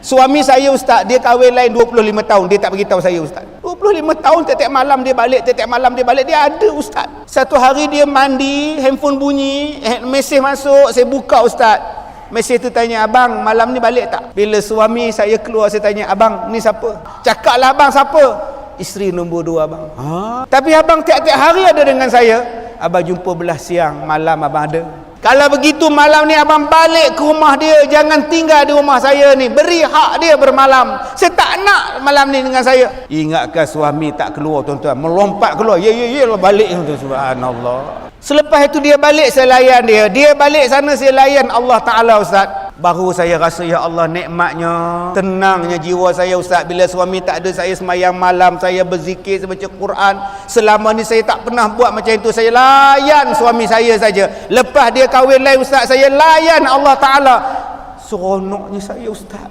Suami saya ustaz, dia kahwin lain 25 tahun, dia tak beritahu saya ustaz. 25 tahun tiap-tiap malam dia balik, tiap-tiap malam dia balik, dia ada ustaz. Satu hari dia mandi, handphone bunyi, eh, mesej masuk, saya buka ustaz. Mesej tu tanya, abang malam ni balik tak? Bila suami saya keluar, saya tanya, abang ni siapa? Cakaplah abang siapa? Isteri nombor dua abang. Ha? Tapi abang tiap-tiap hari ada dengan saya. Abang jumpa belah siang, malam abang ada. Kalau begitu malam ni abang balik ke rumah dia Jangan tinggal di rumah saya ni. Beri hak dia bermalam. Saya tak nak malam ni dengan saya. Ingatkan suami tak keluar tuan-tuan. Melompat keluar. Ya ya ya lah balik tuan Subhanallah. Selepas itu dia balik saya layan dia. Dia balik sana saya layan. Allah Ta'ala Ustaz Baru saya rasa ya Allah nikmatnya. Tenangnya jiwa saya Ustaz. Bila suami tak ada saya semayang malam Saya berzikir, saya baca Quran. Selama ni saya tak pernah buat macam itu. Saya layan suami saya saja. Lepas dia kahwin lain Ustaz Saya layan Allah Ta'ala. Seronoknya saya Ustaz